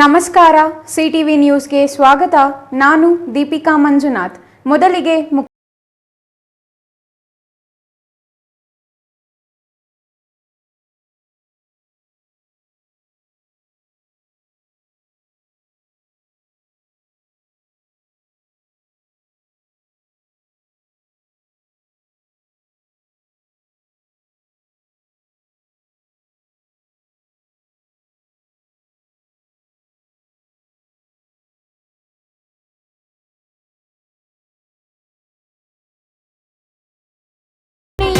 ನಮಸ್ಕಾರ ಸಿಟಿವಿ ನ್ಯೂಸ್ಗೆ ಸ್ವಾಗತ. ನಾನು ದೀಪಿಕಾ ಮಂಜುನಾಥ್. ಮೊದಲಿಗೆ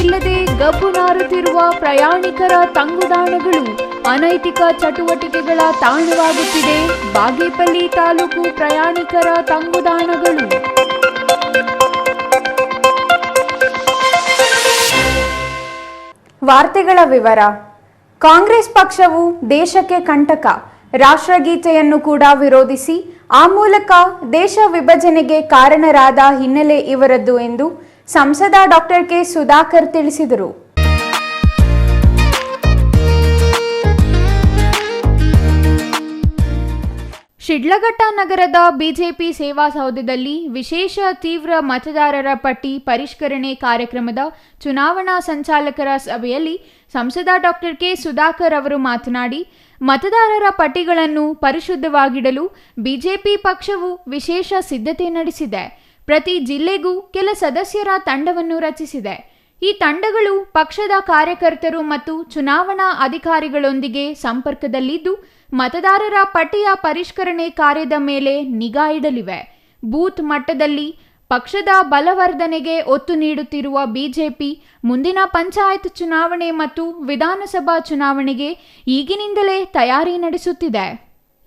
ಇಲ್ಲದೆ ಗಬ್ಬು ನಾರುತ್ತಿರುವ ಪ್ರಯಾಣಿಕರ ತಂಗುದಾಣಗಳು ಅನೈತಿಕ ಚಟುವಟಿಕೆಗಳ ತಾಣವಾಗುತ್ತಿದೆ. ಬಾಗೇಪಲ್ಲಿ ತಾಲೂಕು ಪ್ರಯಾಣಿಕರ ತಂಗುದಾಣಗಳು. ವಾರ್ತೆಗಳ ವಿವರ. ಕಾಂಗ್ರೆಸ್ ಪಕ್ಷವು ದೇಶಕ್ಕೆ ಕಂಟಕ. ರಾಷ್ಟ್ರಗೀತೆಯನ್ನು ಕೂಡ ವಿರೋಧಿಸಿ, ಆ ಮೂಲಕ ದೇಶ ವಿಭಜನೆಗೆ ಕಾರಣರಾದ ಹಿನ್ನೆಲೆ ಇವರದ್ದು ಎಂದು ಸಂಸದ ಡಾಕ್ಟರ್ ಕೆ ಸುಧಾಕರ್ ತಿಳಿಸಿದರು. ಶಿಡ್ಲಘಟ್ಟ ನಗರದ ಬಿಜೆಪಿ ಸೇವಾ ಸೌಧದಲ್ಲಿ ವಿಶೇಷ ತೀವ್ರ ಮತದಾರರ ಪಟ್ಟಿ ಪರಿಷ್ಕರಣೆ ಕಾರ್ಯಕ್ರಮದ ಚುನಾವಣಾ ಸಂಚಾಲಕರ ಸಭೆಯಲ್ಲಿ ಸಂಸದ ಡಾಕ್ಟರ್ ಕೆ ಸುಧಾಕರ್ ಅವರು ಮಾತನಾಡಿ, ಮತದಾರರ ಪಟ್ಟಿಗಳನ್ನು ಪರಿಶುದ್ಧವಾಗಿಡಲು ಬಿಜೆಪಿ ಪಕ್ಷವು ವಿಶೇಷ ಸಿದ್ಧತೆ ನಡೆಸಿದೆ. ಪ್ರತಿ ಜಿಲ್ಲೆಗೂ ಕೆಲ ಸದಸ್ಯರ ತಂಡವನ್ನು ರಚಿಸಿದೆ. ಈ ತಂಡಗಳು ಪಕ್ಷದ ಕಾರ್ಯಕರ್ತರು ಮತ್ತು ಚುನಾವಣಾ ಅಧಿಕಾರಿಗಳೊಂದಿಗೆ ಸಂಪರ್ಕದಲ್ಲಿದ್ದು, ಮತದಾರರ ಪಟ್ಟಿಯ ಪರಿಷ್ಕರಣೆ ಕಾರ್ಯದ ಮೇಲೆ ನಿಗಾ ಇಡಲಿವೆ. ಬೂತ್ ಮಟ್ಟದಲ್ಲಿ ಪಕ್ಷದ ಬಲವರ್ಧನೆಗೆ ಒತ್ತು ನೀಡುತ್ತಿರುವ ಬಿಜೆಪಿ ಮುಂದಿನ ಪಂಚಾಯತ್ ಚುನಾವಣೆ ಮತ್ತು ವಿಧಾನಸಭಾ ಚುನಾವಣೆಗೆ ಈಗಿನಿಂದಲೇ ತಯಾರಿ ನಡೆಸುತ್ತಿದೆ.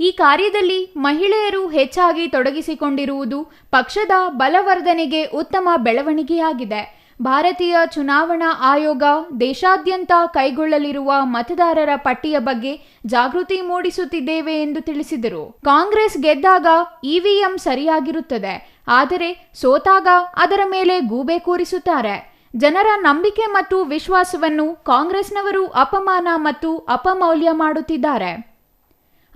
ಈ ಕಾರ್ಯದಲ್ಲಿ ಮಹಿಳೆಯರು ಹೆಚ್ಚಾಗಿ ತೊಡಗಿಸಿಕೊಂಡಿರುವುದು ಪಕ್ಷದ ಬಲವರ್ಧನೆಗೆ ಉತ್ತಮ ಬೆಳವಣಿಗೆಯಾಗಿದೆ. ಭಾರತೀಯ ಚುನಾವಣಾ ಆಯೋಗ ದೇಶಾದ್ಯಂತ ಕೈಗೊಳ್ಳಲಿರುವ ಮತದಾರರ ಪಟ್ಟಿಯ ಬಗ್ಗೆ ಜಾಗೃತಿ ಮೂಡಿಸುತ್ತಿದ್ದೇವೆ ಎಂದು ತಿಳಿಸಿದರು. ಕಾಂಗ್ರೆಸ್ ಗೆದ್ದಾಗ ಇವಿಎಂ ಸರಿಯಾಗಿರುತ್ತದೆ, ಆದರೆ ಸೋತಾಗ ಅದರ ಮೇಲೆ ಗೂಬೆ ಕೂರಿಸುತ್ತಾರೆ. ಜನರ ನಂಬಿಕೆ ಮತ್ತು ವಿಶ್ವಾಸವನ್ನು ಕಾಂಗ್ರೆಸ್ನವರು ಅಪಮಾನ ಮತ್ತು ಅಪಮೌಲ್ಯ ಮಾಡುತ್ತಿದ್ದಾರೆ.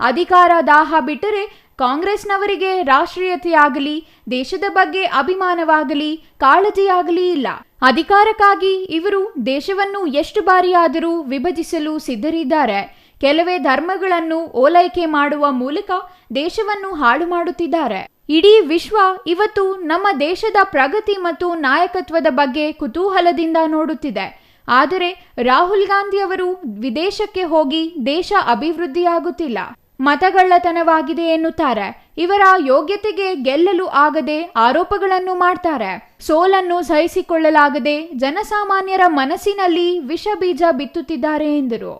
ಅಧಿಕಾರ ದಾಹ ಬಿಟ್ಟರೆ ಕಾಂಗ್ರೆಸ್ನವರಿಗೆ ರಾಷ್ಟ್ರೀಯತೆಯಾಗಲಿ, ದೇಶದ ಬಗ್ಗೆ ಅಭಿಮಾನವಾಗಲಿ, ಕಾಳಜಿಯಾಗಲಿ ಇಲ್ಲ. ಅಧಿಕಾರಕ್ಕಾಗಿ ಇವರು ದೇಶವನ್ನು ಎಷ್ಟು ಬಾರಿಯಾದರೂ ವಿಭಜಿಸಲು ಸಿದ್ಧರಿದ್ದಾರೆ. ಕೆಲವೇ ಧರ್ಮಗಳನ್ನು ಓಲೈಕೆ ಮಾಡುವ ಮೂಲಕ ದೇಶವನ್ನು ಹಾಳು ಮಾಡುತ್ತಿದ್ದಾರೆ. ಇಡೀ ವಿಶ್ವ ಇವತ್ತು ನಮ್ಮ ದೇಶದ ಪ್ರಗತಿ ಮತ್ತು ನಾಯಕತ್ವದ ಬಗ್ಗೆ ಕುತೂಹಲದಿಂದ ನೋಡುತ್ತಿದೆ. ಆದರೆ ರಾಹುಲ್ ಗಾಂಧಿ ಅವರು ವಿದೇಶಕ್ಕೆ ಹೋಗಿ ದೇಶ ಅಭಿವೃದ್ಧಿಯಾಗುತ್ತಿಲ್ಲ. ಮತಗಳ್ಳತನವಾಗಿದೆ ಎನ್ನುತ್ತಾರೆ. ಇವರ ಯೋಗ್ಯತೆಗೆ ಗೆಲ್ಲಲು ಆಗದೆ ಆರೋಪಗಳನ್ನು ಮಾಡ್ತಾರೆ. ಸೋಲನ್ನು ಸಹಿಸಿಕೊಳ್ಳಲಾಗದೆ ಜನಸಾಮಾನ್ಯರ ಮನಸ್ಸಿನಲ್ಲಿ ವಿಷ ಬೀಜ ಬಿತ್ತುತ್ತಿದ್ದಾರೆ ಎಂದರು.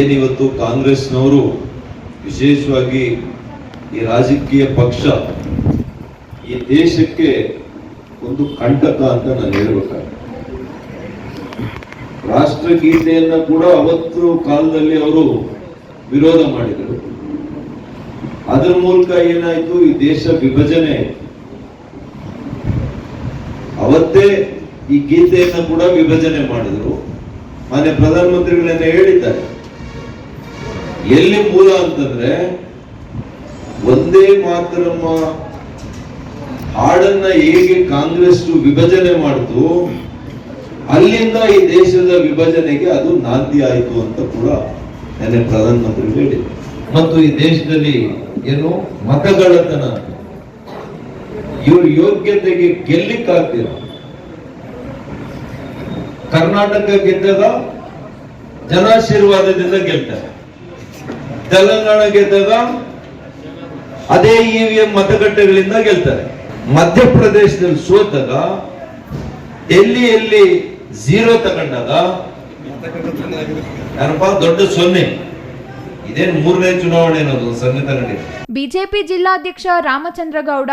ಏನಿವತ್ತು ಕಾಂಗ್ರೆಸ್ನವರು ವಿಶೇಷವಾಗಿ ಈ ರಾಜಕೀಯ ಪಕ್ಷ ಈ ದೇಶಕ್ಕೆ ಒಂದು ಕಂಟಕ ಅಂತ ನಾನು ಹೇಳಬೇಕಾಗುತ್ತೆ ರಾಷ್ಟ್ರಗೀತೆಯನ್ನು ಕೂಡ ಅವತ್ತು ಕಾಲದಲ್ಲಿ ಅವರು ವಿರೋಧ ಮಾಡಿದರು. ಅದರ ಮೂಲಕ ಏನಾಯ್ತು? ಈ ದೇಶ ವಿಭಜನೆ. ಅವತ್ತೇ ಈ ಗೀತೆಯನ್ನ ಕೂಡ ವಿಭಜನೆ ಮಾಡಿದ್ರು. ಮಾನ್ಯ ಪ್ರಧಾನಮಂತ್ರಿಗಳನ್ನ ಹೇಳಿದ್ದಾರೆ. ಎಲ್ಲಿ ಮೂಲ ಅಂತಂದ್ರೆ ಒಂದೇ ಮಾತರಮ್ಮ ಹಾಡನ್ನ ಹೇಗೆ ಕಾಂಗ್ರೆಸ್ ವಿಭಜನೆ ಮಾಡಿತು, ಅಲ್ಲಿಂದ ಈ ದೇಶದ ವಿಭಜನೆಗೆ ಅದು ನಾಂದಿ ಆಯಿತು ಅಂತ ಕೂಡ ನೆನ್ನೆ ಪ್ರಧಾನಮಂತ್ರಿ ಹೇಳಿ ಮತ್ತು ಈ ದೇಶದಲ್ಲಿ ಏನು ಮತಗಳತನ ಇವ್ರ ಯೋಗ್ಯತೆಗೆ ಗೆಲ್ಲಿಕ್ಕಾಗ್ತಿಲ್ಲ ಕರ್ನಾಟಕ ಗೆದ್ದಾಗ ಜನಾಶೀರ್ವಾದದಿಂದ ಗೆಲ್ತಾರೆ. ತೆಲಂಗಾಣ ಗೆದ್ದಾಗ ಅದೇ ಇವಿಎಂ ಮತಗಟ್ಟೆಗಳಿಂದ ಗೆಲ್ತಾರೆ. ಮಧ್ಯಪ್ರದೇಶದಲ್ಲಿ ಸೋತಾಗ ಎಲ್ಲಿ ಎಲ್ಲಿ ಝೀರೋ ತಗೊಂಡಾಗ ಏನಪ್ಪಾ? ದೊಡ್ಡ ಸೊನ್ನೆ. ಮೂರನೇ ಚುನಾವಣೆ ಅನ್ನೋದು ಬಿಜೆಪಿ ಜಿಲ್ಲಾಧ್ಯಕ್ಷ ರಾಮಚಂದ್ರಗೌಡ,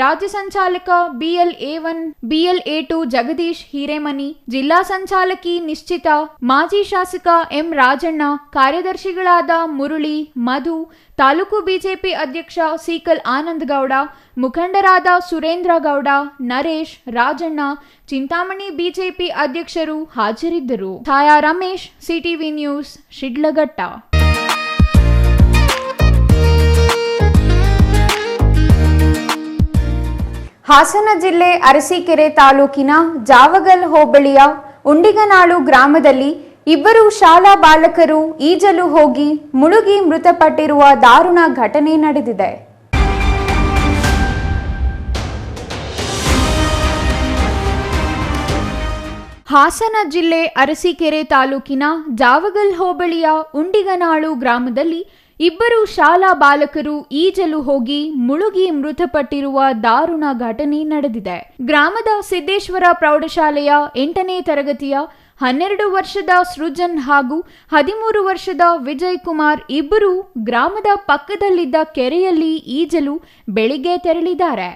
ರಾಜ್ಯ ಸಂಚಾಲಕ BL A one BL A two Jagadish Hiremani, ಜಿಲ್ಲಾ ಸಂಚಾಲಕಿ ನಿಶ್ಚಿತ, ಮಾಜಿ ಶಾಸಕ ಎಂ ರಾಜಣ್ಣ ಕಾರ್ಯದರ್ಶಿಗಳಾದ ಮುರುಳಿ, ಮಧು, ತಾಲೂಕು ಬಿಜೆಪಿ ಅಧ್ಯಕ್ಷ ಸೀಕಲ್ ಆನಂದ್ ಗೌಡ ಮುಖಂಡರಾದ ಸುರೇಂದ್ರ ಗೌಡ ನರೇಶ್, ರಾಜಣ್ಣ, ಚಿಂತಾಮಣಿ ಬಿಜೆಪಿ ಅಧ್ಯಕ್ಷರು ಹಾಜರಿದ್ದರು. ಛಾಯಾ ರಮೇಶ್, ಸಿಟಿವಿ ನ್ಯೂಸ್, ಶಿಡ್ಲಘಟ್ಟ. ಹಾಸನ ಜಿಲ್ಲೆ ಅರಸೀಕೆರೆ ತಾಲೂಕಿನ ಜಾವಗಲ್ ಹೋಬಳಿಯ ಉಂಡಿಗನಾಳು ಗ್ರಾಮದಲ್ಲಿ ಇಬ್ಬರು ಶಾಲಾ ಬಾಲಕರು ಈಜಲು ಹೋಗಿ ಮುಳುಗಿ ಮೃತಪಟ್ಟಿರುವ ದಾರುಣ ಘಟನೆ ನಡೆದಿದೆ. ಹಾಸನ ಜಿಲ್ಲೆ ಅರಸೀಕೆರೆ ತಾಲೂಕಿನ ಜಾವಗಲ್ ಹೋಬಳಿಯ ಉಂಡಿಗನಾಳು ಗ್ರಾಮದಲ್ಲಿ ಇಬ್ಬರು ಶಾಲಾ ಬಾಲಕರು ಈಜಲು ಹೋಗಿ ಮುಳುಗಿ ಮೃತಪಟ್ಟಿರುವ ದಾರುಣ ಘಟನೆ ನಡೆದಿದೆ. ಗ್ರಾಮದ ಸಿದ್ದೇಶ್ವರ ಪ್ರೌಢಶಾಲೆಯ ಎಂಟನೇ ತರಗತಿಯ ಹನ್ನೆರಡು ವರ್ಷದ ಸೃಜನ್ ಹಾಗೂ ಹದಿಮೂರು ವರ್ಷದ ವಿಜಯ್ ಕುಮಾರ್ ಇಬ್ಬರು ಗ್ರಾಮದ ಪಕ್ಕದಲ್ಲಿದ್ದ ಕೆರೆಯಲ್ಲಿ ಈಜಲು ಬೆಳಿಗ್ಗೆ ತೆರಳಿದ್ದಾರೆ.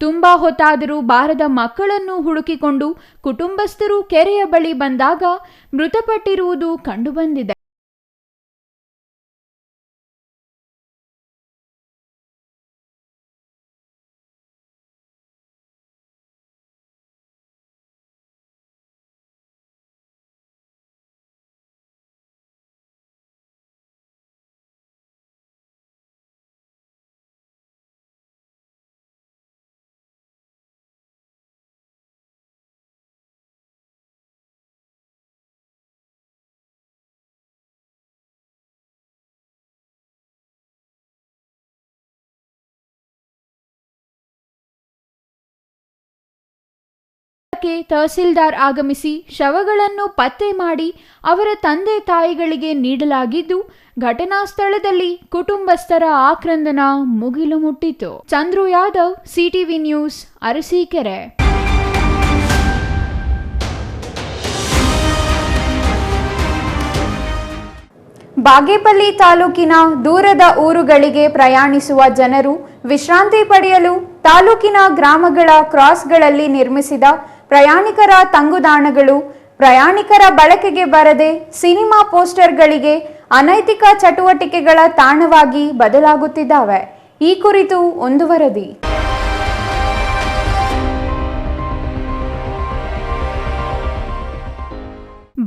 ತುಂಬಾ ಹೊತ್ತಾದರೂ ಬಾರದ ಮಕ್ಕಳನ್ನು ಹುಡುಕಿಕೊಂಡು ಕುಟುಂಬಸ್ಥರು ಕೆರೆಯ ಬಳಿ ಬಂದಾಗ ಮೃತಪಟ್ಟಿರುವುದು ಕಂಡುಬಂದಿದೆ. ಕ್ಕೆ ತಹಸೀಲ್ದಾರ್ ಆಗಮಿಸಿ ಶವಗಳನ್ನು ಪತ್ತೆ ಮಾಡಿ ಅವರ ತಂದೆ ತಾಯಿಗಳಿಗೆ ನೀಡಲಾಗಿದ್ದು, ಘಟನಾ ಸ್ಥಳದಲ್ಲಿ ಕುಟುಂಬಸ್ಥರ ಆಕ್ರಂದನ ಮುಗಿಲು ಮುಟ್ಟಿತು ಚಂದ್ರು ಯಾದವ್, ಸಿಟಿವಿ ನ್ಯೂಸ್, ಅರಸೀಕೆರೆ. ಬಾಗೇಪಲ್ಲಿ ತಾಲೂಕಿನ ದೂರದ ಊರುಗಳಿಗೆ ಪ್ರಯಾಣಿಸುವ ಜನರು ವಿಶ್ರಾಂತಿ ಪಡೆಯಲು ತಾಲೂಕಿನ ಗ್ರಾಮಗಳ ಕ್ರಾಸ್ಗಳಲ್ಲಿ ನಿರ್ಮಿಸಿದ ಪ್ರಯಾಣಿಕರ ತಂಗುದಾಣಗಳು, ಪ್ರಯಾಣಿಕರ ಬಳಕೆಗೆ ಬರದೆ ಸಿನಿಮಾ ಪೋಸ್ಟರ್ಗಳಿಗೆ ಅನೈತಿಕ ಚಟುವಟಿಕೆಗಳ ತಾಣವಾಗಿ ಬದಲಾಗುತ್ತಿದ್ದಾವೆ. ಈ ಕುರಿತು ಒಂದು ವರದಿ.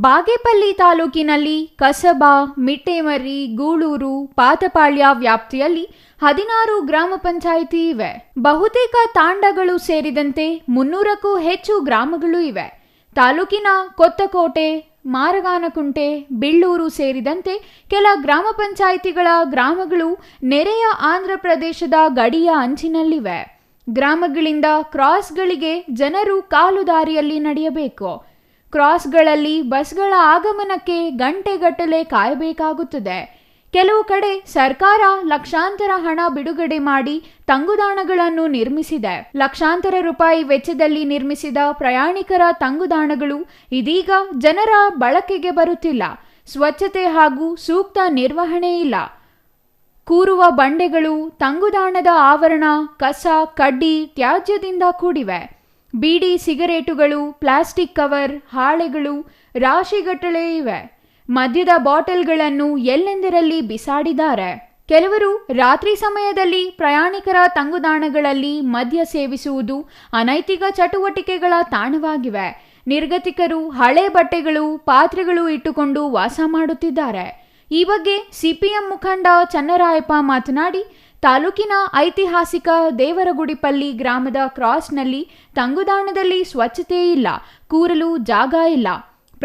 ಬಾಗೇಪಲ್ಲಿ ತಾಲೂಕಿನಲ್ಲಿ ಕಸಬಾ, ಮಿಟ್ಟೇಮರಿ, ಗೂಳೂರು, ಪಾತಪಾಳ್ಯ ವ್ಯಾಪ್ತಿಯಲ್ಲಿ ಹದಿನಾರು ಗ್ರಾಮ ಪಂಚಾಯಿತಿ ಇವೆ. ಬಹುತೇಕ ತಾಂಡಗಳು ಸೇರಿದಂತೆ ಮುನ್ನೂರಕ್ಕೂ ಹೆಚ್ಚು ಗ್ರಾಮಗಳು ಇವೆ. ತಾಲೂಕಿನ ಕೊತ್ತಕೋಟೆ, ಮಾರಗಾನಕುಂಟೆ, ಬಿಳ್ಳೂರು ಸೇರಿದಂತೆ ಕೆಲ ಗ್ರಾಮ ಪಂಚಾಯಿತಿಗಳ ಗ್ರಾಮಗಳು ನೆರೆಯ ಆಂಧ್ರ ಪ್ರದೇಶದ ಗಡಿಯ ಅಂಚಿನಲ್ಲಿವೆ. ಗ್ರಾಮಗಳಿಂದ ಕ್ರಾಸ್ಗಳಿಗೆ ಜನರು ಕಾಲು ದಾರಿಯಲ್ಲಿ ನಡೆಯಬೇಕು. ಕ್ರಾಸ್ಗಳಲ್ಲಿ ಬಸ್ಗಳ ಆಗಮನಕ್ಕೆ ಗಂಟೆಗಟ್ಟಲೆ ಕಾಯಬೇಕಾಗುತ್ತದೆ. ಕೆಲವು ಕಡೆ ಸರ್ಕಾರ ಲಕ್ಷಾಂತರ ಹಣ ಬಿಡುಗಡೆ ಮಾಡಿ ತಂಗುದಾಣಗಳನ್ನು ನಿರ್ಮಿಸಿದೆ. ಲಕ್ಷಾಂತರ ರೂಪಾಯಿ ವೆಚ್ಚದಲ್ಲಿ ನಿರ್ಮಿಸಿದ ಪ್ರಯಾಣಿಕರ ತಂಗುದಾಣಗಳು ಇದೀಗ ಜನರ ಬಳಕೆಗೆ ಬರುತ್ತಿಲ್ಲ. ಸ್ವಚ್ಛತೆ ಹಾಗೂ ಸೂಕ್ತ ನಿರ್ವಹಣೆ ಇಲ್ಲ. ಕೂರುವ ಬಂಡೆಗಳು, ತಂಗುದಾಣದ ಆವರಣ, ಕಸ, ಕಡ್ಡಿ ತ್ಯಾಜ್ಯದಿಂದ ಕೂಡಿವೆ. ಬೀಡಿ ಸಿಗರೇಟುಗಳು, ಪ್ಲಾಸ್ಟಿಕ್ ಕವರ್, ಹಾಳೆಗಳು ರಾಶಿಗಟ್ಟಲೆ ಇವೆ. ಮದ್ಯದ ಬಾಟಲ್ಗಳನ್ನು ಎಲ್ಲೆಂದರಲ್ಲಿ ಬಿಸಾಡಿದ್ದಾರೆ? ಕೆಲವರು ರಾತ್ರಿ ಸಮಯದಲ್ಲಿ ಪ್ರಯಾಣಿಕರ ತಂಗುದಾಣಗಳಲ್ಲಿ ಮದ್ಯ ಸೇವಿಸುವುದು ಅನೈತಿಕ ಚಟುವಟಿಕೆಗಳ ತಾಣವಾಗಿವೆ. ನಿರ್ಗತಿಕರು ಹಳೆ ಬಟ್ಟೆಗಳು, ಪಾತ್ರೆಗಳು ಇಟ್ಟುಕೊಂಡು ವಾಸ ಮಾಡುತ್ತಿದ್ದಾರೆ. ಈ ಬಗ್ಗೆ ಸಿಪಿಎಂ ಮುಖಂಡ ಚನ್ನರಾಯಪ್ಪ ಮಾತನಾಡಿ, ತಾಲೂಕಿನ ಐತಿಹಾಸಿಕ ದೇವರಗುಡಿಪಲ್ಲಿ ಗ್ರಾಮದ ಕ್ರಾಸ್ನಲ್ಲಿ ತಂಗುದಾಣದಲ್ಲಿ ಸ್ವಚ್ಛತೆ ಇಲ್ಲ, ಕೂರಲು ಜಾಗ ಇಲ್ಲ.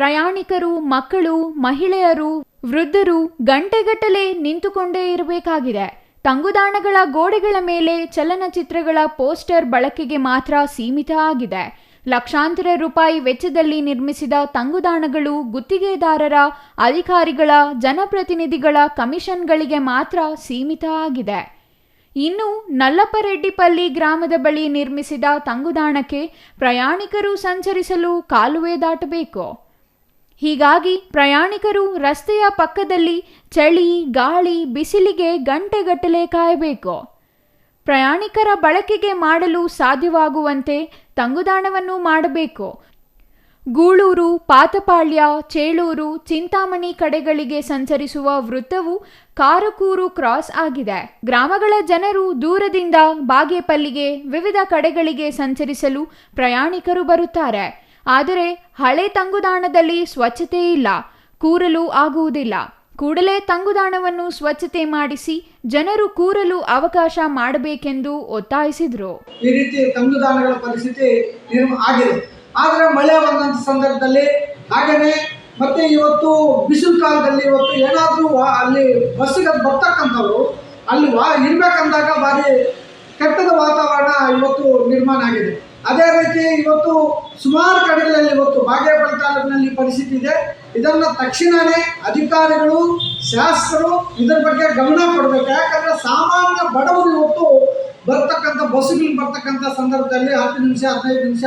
ಪ್ರಯಾಣಿಕರು, ಮಕ್ಕಳು, ಮಹಿಳೆಯರು, ವೃದ್ಧರು ಗಂಟೆಗಟ್ಟಲೆ ನಿಂತುಕೊಂಡೇ ಇರಬೇಕಾಗಿದೆ. ತಂಗುದಾಣಗಳ ಗೋಡೆಗಳ ಮೇಲೆ ಚಲನಚಿತ್ರಗಳ ಪೋಸ್ಟರ್ ಬಳಕೆಗೆ ಮಾತ್ರ ಸೀಮಿತ ಆಗಿದೆ. ಲಕ್ಷಾಂತರ ರೂಪಾಯಿ ವೆಚ್ಚದಲ್ಲಿ ನಿರ್ಮಿಸಿದ ತಂಗುದಾಣಗಳು ಗುತ್ತಿಗೆದಾರರ, ಅಧಿಕಾರಿಗಳ, ಜನಪ್ರತಿನಿಧಿಗಳ ಕಮಿಷನ್ಗಳಿಗೆ ಮಾತ್ರ ಸೀಮಿತ ಆಗಿದೆ. ಇನ್ನು ನಲ್ಲಪ್ಪರೆಡ್ಡಿಪಲ್ಲಿ ಗ್ರಾಮದ ಬಳಿ ನಿರ್ಮಿಸಿದ ತಂಗುದಾಣಕ್ಕೆ ಪ್ರಯಾಣಿಕರು ಸಂಚರಿಸಲು ಕಾಲುವೆ ದಾಟಬೇಕು. ಹೀಗಾಗಿ ಪ್ರಯಾಣಿಕರು ರಸ್ತೆಯ ಪಕ್ಕದಲ್ಲಿ ಚಳಿ, ಗಾಳಿ, ಬಿಸಿಲಿಗೆ ಗಂಟೆಗಟ್ಟಲೆ ಕಾಯಬೇಕು. ಪ್ರಯಾಣಿಕರ ಬಳಕೆಗೆ ಮಾಡಲು ಸಾಧ್ಯವಾಗುವಂತೆ ತಂಗುದಾಣವನ್ನು ಮಾಡಬೇಕು. ಗೂಳೂರು, ಪಾತಪಾಳ್ಯ, ಚೇಳೂರು, ಚಿಂತಾಮಣಿ ಕಡೆಗಳಿಗೆ ಸಂಚರಿಸುವ ವೃತ್ತವು ಕಾರಕೂರು ಕ್ರಾಸ್ ಆಗಿದೆ. ಗ್ರಾಮಗಳ ಜನರು ದೂರದಿಂದ ಬಾಗೇಪಲ್ಲಿಗೆ ವಿವಿಧ ಕಡೆಗಳಿಗೆ ಸಂಚರಿಸಲು ಪ್ರಯಾಣಿಕರು ಬರುತ್ತಾರೆ. ಆದರೆ ಹಳೆ ತಂಗುದಾಣದಲ್ಲಿ ಸ್ವಚ್ಛತೆ ಇಲ್ಲ, ಕೂರಲು ಆಗುವುದಿಲ್ಲ. ಕೂಡಲೇ ತಂಗುದಾಣವನ್ನು ಸ್ವಚ್ಛತೆ ಮಾಡಿಸಿ ಜನರು ಕೂರಲು ಅವಕಾಶ ಮಾಡಬೇಕೆಂದು ಒತ್ತಾಯಿಸಿದರು. ಈ ರೀತಿ ತಂಗುದಾಣಗಳ ಪರಿಸ್ಥಿತಿ ಆಗಿದೆ. ಆದರೆ ಮಳೆ ಬಂದಂತ ಸಂದರ್ಭದಲ್ಲಿ ಹಾಗೆಯೇ ಮತ್ತೆ ಇವತ್ತು ಬಿಸಿಲು ಕಾಲದಲ್ಲಿ ಇವತ್ತು ಏನಾದರೂ ಅಲ್ಲಿ ಬಸ್ಸಿಗೆ ಬರ್ತಕ್ಕಂಥವ್ರು ಅಲ್ಲಿ ವಾ, ಇರ್ಬೇಕಂದಾಗ ಭಾರಿ ಕೆಟ್ಟದ ವಾತಾವರಣ ಇವತ್ತು ನಿರ್ಮಾಣ ಆಗಿದೆ. ಅದೇ ರೀತಿ ಇವತ್ತು ಸುಮಾರು ಕಡೆಗಳಲ್ಲಿ ಇವತ್ತು ಬಾಗೇಪಲ್ಲಿ ತಾಲೂಕಿನಲ್ಲಿ ಪರಿಸ್ಥಿತಿ ಇದೆ. ಇದನ್ನು ತಕ್ಷಣವೇ ಅಧಿಕಾರಿಗಳು, ಶಾಸಕರು ಇದರ ಬಗ್ಗೆ ಗಮನ ಕೊಡಬೇಕು. ಯಾಕಂದರೆ ಸಾಮಾನ್ಯ ಬಡವರು ಇವತ್ತು ಬರ್ತಕ್ಕಂಥ ಬಸ್ಸುಗಳು ಬರ್ತಕ್ಕಂಥ ಸಂದರ್ಭದಲ್ಲಿ ಹತ್ತು ನಿಮಿಷ, ಹದಿನೈದು ನಿಮಿಷ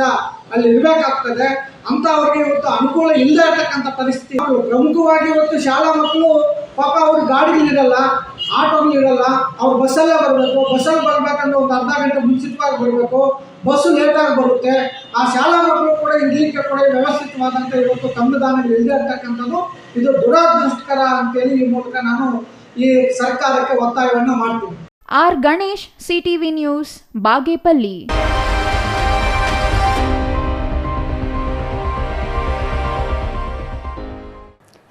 ಅಲ್ಲಿ ಇರಬೇಕಾಗ್ತದೆ. ಅಂಥವ್ರಿಗೆ ಇವತ್ತು ಅನುಕೂಲ ಇಲ್ಲದೆ ಇರತಕ್ಕಂಥ ಪರಿಸ್ಥಿತಿ. ಪ್ರಮುಖವಾಗಿ ಇವತ್ತು ಶಾಲಾ ಮಕ್ಕಳು ಪಾಪ ಅವ್ರ ಗಾಡಿಗಳಿರಲ್ಲ ಆಟೋಗಳಿರಲ್ಲ ಅವ್ರು ಬಸ್ಸಲ್ಲೇ ಬರಬೇಕು. ಬಸ್ಸಲ್ಲಿ ಬರಬೇಕಂದ್ರೆ ಒಂದು ಅರ್ಧ ಗಂಟೆ ಮುಂಚಿತವಾಗಿ ಬರಬೇಕು. ಬಸ್ಸು ಲೇಟಾಗಿ ಬರುತ್ತೆ. ಆ ಶಾಲಾ ಮಕ್ಕಳು ಕೂಡ ಇರಲಿಕ್ಕೆ ಕೂಡ ವ್ಯವಸ್ಥಿತವಾದಂಥ ಇವತ್ತು ತಂಗುದಾನಗಳು ಇಲ್ಲದೆ ಇರ್ತಕ್ಕಂಥದ್ದು ಇದು ದುರದೃಷ್ಟಕರ ಅಂತೇಳಿ ಈ ಮೂಲಕ ನಾನು ಈ ಸರ್ಕಾರಕ್ಕೆ ಒತ್ತಾಯವನ್ನು ಮಾಡ್ತೀನಿ. R Ganesh, CTV news, Bagepalli.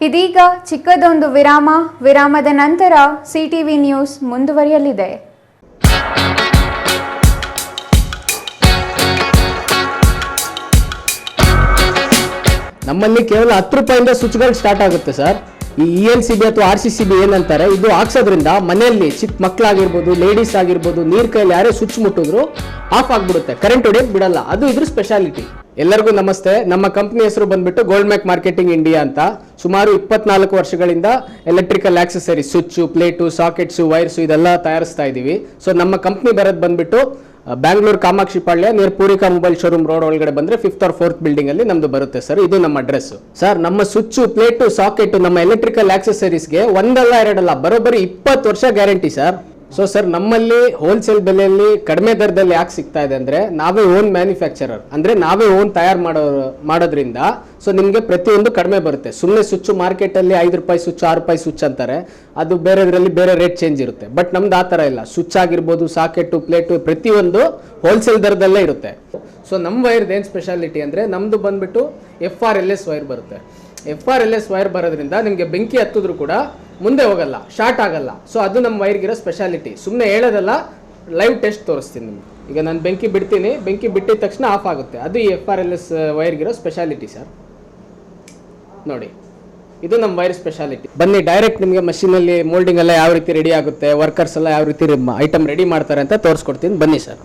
ಇದೀಗ ಚಿಕ್ಕದೊಂದು ವಿರಾಮ. ವಿರಾಮದ ನಂತರ ಸಿಟಿವಿ ನ್ಯೂಸ್ ಮುಂದುವರಿಯಲಿದೆ. ನಮ್ಮಲ್ಲಿ ಕೇವಲ ಹತ್ತು ರೂಪಾಯಿಂದ ಸ್ವಿಚ್ಗಳು ಸ್ಟಾರ್ಟ್ ಆಗುತ್ತೆ ಸರ್ ಈ ಇ ಎಲ್ ಸಿ ಬಿ ಅಥವಾ ಆರ್ ಸಿ ಸಿ ಬಿ ಏನಂತಾರೆ, ಇದು ಹಾಕ್ಸೋದ್ರಿಂದ ಮನೆಯಲ್ಲಿ ಚಿಕ್ಕ ಮಕ್ಕಳಾಗಿರ್ಬೋದು ಲೇಡೀಸ್ ಆಗಿರ್ಬೋದು, ನೀರ್ ಕೈಯಲ್ಲಿ ಯಾರೇ ಸ್ವಿಚ್ ಮುಟ್ಟಿದ್ರು ಆಫ್ ಆಗ್ಬಿಡುತ್ತೆ. ಕರೆಂಟ್ ಹೊಡೆಯೋದು ಬಿಡಲ್ಲ. ಅದು ಇದ್ರ ಸ್ಪೆಷಾಲಿಟಿ ಎಲ್ಲರಿಗೂ ನಮಸ್ತೆ. ನಮ್ಮ ಕಂಪ್ನಿ ಹೆಸರು ಬಂದ್ಬಿಟ್ಟು ಗೋಲ್ಡ್ ಮ್ಯಾಕ್ ಮಾರ್ಕೆಟಿಂಗ್ ಇಂಡಿಯಾ ಅಂತ. ಸುಮಾರು ಇಪ್ಪತ್ನಾಲ್ಕು ವರ್ಷಗಳಿಂದ electrical accessory switch plate sockets wires ಇದೆಲ್ಲ ತಯಾರಿಸ್ತಾ ಇದ್ದೀವಿ ಸೊ ನಮ್ಮ ಕಂಪ್ನಿ ಬರೋದು ಬಂದ್ಬಿಟ್ಟು Bangalore Kamakshi Palya near Poorika mobile showroom road ಒಳಗಡೆ ಬಂದ್ರೆ ಫಿಫ್ತ್ ಆರ್ ಫೋರ್ತ್ ಬಿಲ್ಡಿಂಗ್ ಅಲ್ಲಿ ನಮ್ದು ಬರುತ್ತೆ ಸರ್ ಇದು ನಮ್ಮ ಅಡ್ರೆಸ್ ಸರ್ ನಮ್ಮ ಸ್ವಿಚ್ ಪ್ಲೇಟು ಸಾಕೆಟ್ ನಮ್ಮ ಎಲೆಕ್ಟ್ರಿಕಲ್ ಆಕ್ಸೆಸರೀಸ್ಗೆ ಒಂದಲ್ಲ, ಎರಡಲ್ಲ, ಬರೋಬ್ಬರಿ ಇಪ್ಪತ್ತು ವರ್ಷ ಗ್ಯಾರಂಟಿ ಸರ್ ಸೊ ಸರ್ ನಮ್ಮಲ್ಲಿ ಹೋಲ್ಸೇಲ್ ಬೆಲೆಯಲ್ಲಿ ಕಡಿಮೆ ದರದಲ್ಲಿ ಯಾಕೆ ಸಿಗ್ತಾ ಇದೆ ಅಂದರೆ ನಾವೇ ಓನ್ ಮ್ಯಾನುಫ್ಯಾಕ್ಚರರ್ ಅಂದರೆ ನಾವೇ ಓನ್ ತಯಾರು ಮಾಡೋ ಮಾಡೋದ್ರಿಂದ ಸೊ ನಿಮಗೆ ಪ್ರತಿಯೊಂದು ಕಡಿಮೆ ಬರುತ್ತೆ. ಸುಮ್ಮನೆ ಸ್ವಿಚ್ ಮಾರ್ಕೆಟಲ್ಲಿ ಐದು ರೂಪಾಯಿ ಸ್ವಿಚ್ ಆರು ರೂಪಾಯಿ ಸ್ವಿಚ್ ಅಂತಾರೆ. ಅದು ಬೇರೆದ್ರಲ್ಲಿ ಬೇರೆ ರೇಟ್ ಚೇಂಜ್ ಇರುತ್ತೆ. ಬಟ್ ನಮ್ದು ಆ ಥರ ಇಲ್ಲ. ಸ್ವಿಚ್ ಆಗಿರ್ಬೋದು ಸಾಕೆಟು ಪ್ಲೇಟು ಪ್ರತಿಯೊಂದು ಹೋಲ್ಸೇಲ್ ದರದಲ್ಲೇ ಇರುತ್ತೆ. ಸೊ ನಮ್ಮ ವೈರ್ದು ಏನು ಸ್ಪೆಷಾಲಿಟಿ ಅಂದರೆ ನಮ್ಮದು ಬಂದ್ಬಿಟ್ಟು F R L S wire ಬರುತ್ತೆ. F R L S wire ಬರೋದ್ರಿಂದ ನಿಮಗೆ ಬೆಂಕಿ ಹತ್ತಿದ್ರು ಕೂಡ ಮುಂದೆ ಹೋಗಲ್ಲ ಶಾರ್ಟ್ ಆಗಲ್ಲ. ಸೊ ಅದು ನಮ್ಮ ವೈರ್ಗಿರೋ ಸ್ಪೆಷಾಲಿಟಿ ಸುಮ್ಮನೆ ಹೇಳೋದಲ್ಲ ಲೈವ್ ಟೆಸ್ಟ್ ತೋರಿಸ್ತೀನಿ ನಿಮ್ಗೆ. ಈಗ ನಾನು ಬೆಂಕಿ ಬಿಡ್ತೀನಿ, ಬೆಂಕಿ ಬಿಟ್ಟಿದ ತಕ್ಷಣ ಆಫ್ ಆಗುತ್ತೆ. ಅದು ಈ ಎಫ್ ಆರ್ ಎಲ್ ಎಸ್ ವೈರ್ಗಿರೋ ಸ್ಪೆಷಾಲಿಟಿ ಸರ್ ನೋಡಿ, ಇದು ನಮ್ಮ ವೈರ್ ಸ್ಪೆಷಾಲಿಟಿ ಬನ್ನಿ ಡೈರೆಕ್ಟ್ ನಿಮಗೆ ಮಷೀನಲ್ಲಿ ಮೋಲ್ಡಿಂಗ್ ಎಲ್ಲ ಯಾವ ರೀತಿ ರೆಡಿ ಆಗುತ್ತೆ ವರ್ಕರ್ಸ್ ಎಲ್ಲ ಯಾವ ರೀತಿ ಐಟಮ್ ರೆಡಿ ಮಾಡ್ತಾರೆ ಅಂತ ತೋರಿಸ್ಕೊಡ್ತೀನಿ. ಬನ್ನಿ ಸರ್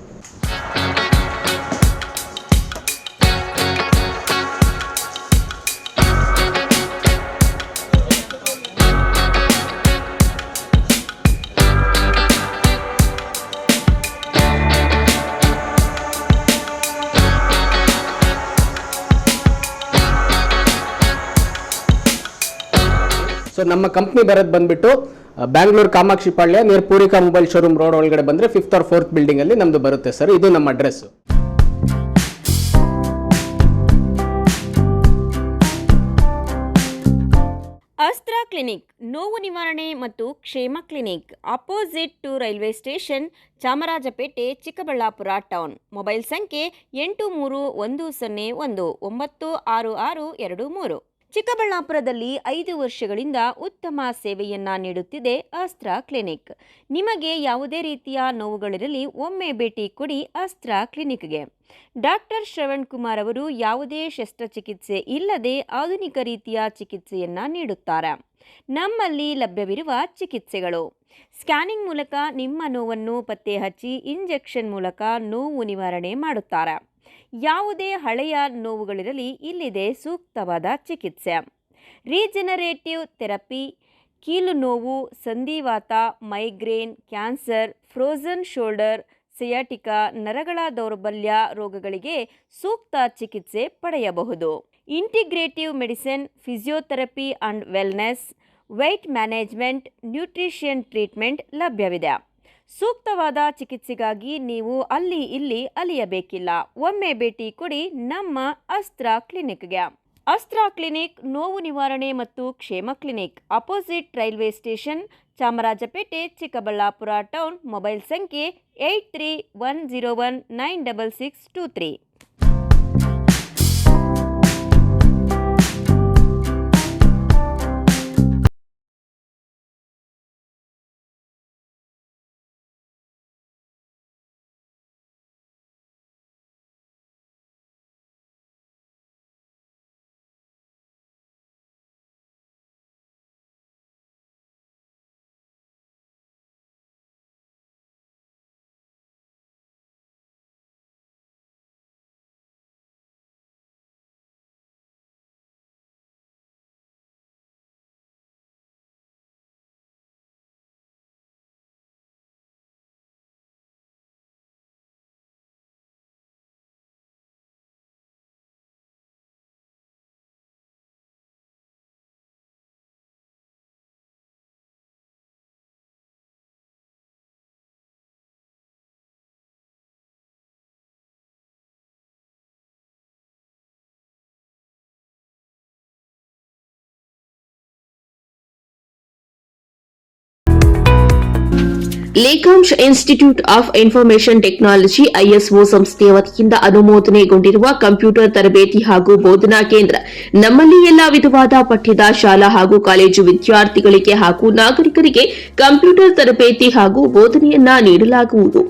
ನಮ್ಮ ಕಂಪ್ನಿ ಬರೋದು ಬಂದ್ಬಿಟ್ಟು Bangalore Kamakshi Palya near Poorika mobile showroom road ಒಳಗಡೆ ಬಂದ್ರೆ ಫಿಫ್ತ್ ಆರ್ ಫೋರ್ತ್ ಬಿಲ್ಡಿಂಗ್ ಅಲ್ಲಿ ನಮ್ದು ಬರುತ್ತೆ ಸರ್ ಇದು ನಮ್ಮ ಅಡ್ರೆಸ್ ಅಸ್ತ್ರ ಕ್ಲಿನಿಕ್ ನೋವು ನಿವಾರಣೆ ಮತ್ತು ಕ್ಷೇಮ clinic opposite to railway station Chamarajpet, Chikkaballapur town mobile ಸಂಖ್ಯೆ ಎಂಟು ಮೂರು ಒಂದು ಸೊನ್ನೆ ಒಂದು, ಒಂಬತ್ತು ಆರು ಆರು ಎರಡು ಮೂರು. ಚಿಕ್ಕಬಳ್ಳಾಪುರದಲ್ಲಿ ಐದು ವರ್ಷಗಳಿಂದ ಉತ್ತಮ ಸೇವೆಯನ್ನ ನೀಡುತ್ತಿದೆ ಅಸ್ತ್ರ ಕ್ಲಿನಿಕ್. ನಿಮಗೆ ಯಾವುದೇ ರೀತಿಯ ನೋವುಗಳಿರಲಿ ಒಮ್ಮೆ ಭೇಟಿ ಕೊಡಿ ಅಸ್ತ್ರ ಕ್ಲಿನಿಕ್ಗೆ. ಡಾಕ್ಟರ್ ಶ್ರವಣ್ ಕುಮಾರ್ ಅವರು ಯಾವುದೇ ಶಸ್ತ್ರಚಿಕಿತ್ಸೆ ಇಲ್ಲದೆ ಆಧುನಿಕ ರೀತಿಯ ಚಿಕಿತ್ಸೆಯನ್ನ ನೀಡುತ್ತಾರೆ. ನಮ್ಮಲ್ಲಿ ಲಭ್ಯವಿರುವ ಚಿಕಿತ್ಸೆಗಳು. ಸ್ಕ್ಯಾನಿಂಗ್ ಮೂಲಕ ನಿಮ್ಮ ನೋವನ್ನು ಪತ್ತೆ ಹಚ್ಚಿ ಇಂಜೆಕ್ಷನ್ ಮೂಲಕ ನೋವು ನಿವಾರಣೆ ಮಾಡುತ್ತಾರೆ. ಯಾವುದೇ ಹಳೆಯ ನೋವುಗಳಿರಲಿ ಇಲ್ಲಿದೆ ಸೂಕ್ತವಾದ ಚಿಕಿತ್ಸೆ. ರೀಜನರೇಟಿವ್ ಥೆರಪಿ, ಕೀಲು ನೋವು ಸಂಧಿವಾತ migraine, cancer frozen shoulder, sciatica, ನರಗಳ ದೌರ್ಬಲ್ಯ ರೋಗಗಳಿಗೆ ಸೂಕ್ತ ಚಿಕಿತ್ಸೆ ಪಡೆಯಬಹುದು. Integrative medicine, physiotherapy and wellness, weight management, nutrition treatment ಲಭ್ಯವಿದೆ. ಸೂಕ್ತವಾದ ಚಿಕಿತ್ಸೆಗಾಗಿ ನೀವು ಅಲ್ಲಿ ಇಲ್ಲಿ ಅಲಿಯಬೇಕಿಲ್ಲ. ಒಮ್ಮೆ ಭೇಟಿ ಕೊಡಿ ನಮ್ಮ ಅಸ್ತ್ರ ಕ್ಲಿನಿಕ್ಗೆ. ಅಸ್ತ್ರ ಕ್ಲಿನಿಕ್ ನೋವು ನಿವಾರಣೆ ಮತ್ತು ಕ್ಷೇಮ clinic. Opposite railway station, Chamarajpet, Chikkaballapur town. Mobile ಸಂಖ್ಯೆ eight three one zero one nine double six two three. Lekhansh institute of information technology, ISO ಸಂಸ್ಥೆಯ ವತಿಯಿಂದ ಅನುಮೋದನೆಗೊಂಡಿರುವ ಕಂಪ್ಯೂಟರ್ ತರಬೇತಿ ಹಾಗೂ ಬೋಧನಾ ಕೇಂದ್ರ, ನಮ್ಮಲ್ಲಿ ಎಲ್ಲಾ ವಿಧವಾದ ಪಠ್ಯದ ಶಾಲಾ ಹಾಗೂ ಕಾಲೇಜು ವಿದ್ಯಾರ್ಥಿಗಳಿಗೆ ಹಾಗೂ ನಾಗರಿಕರಿಗೆ ಕಂಪ್ಯೂಟರ್ ತರಬೇತಿ ಹಾಗೂ ಬೋಧನೆಯನ್ನ ನೀಡಲಾಗುವುದು.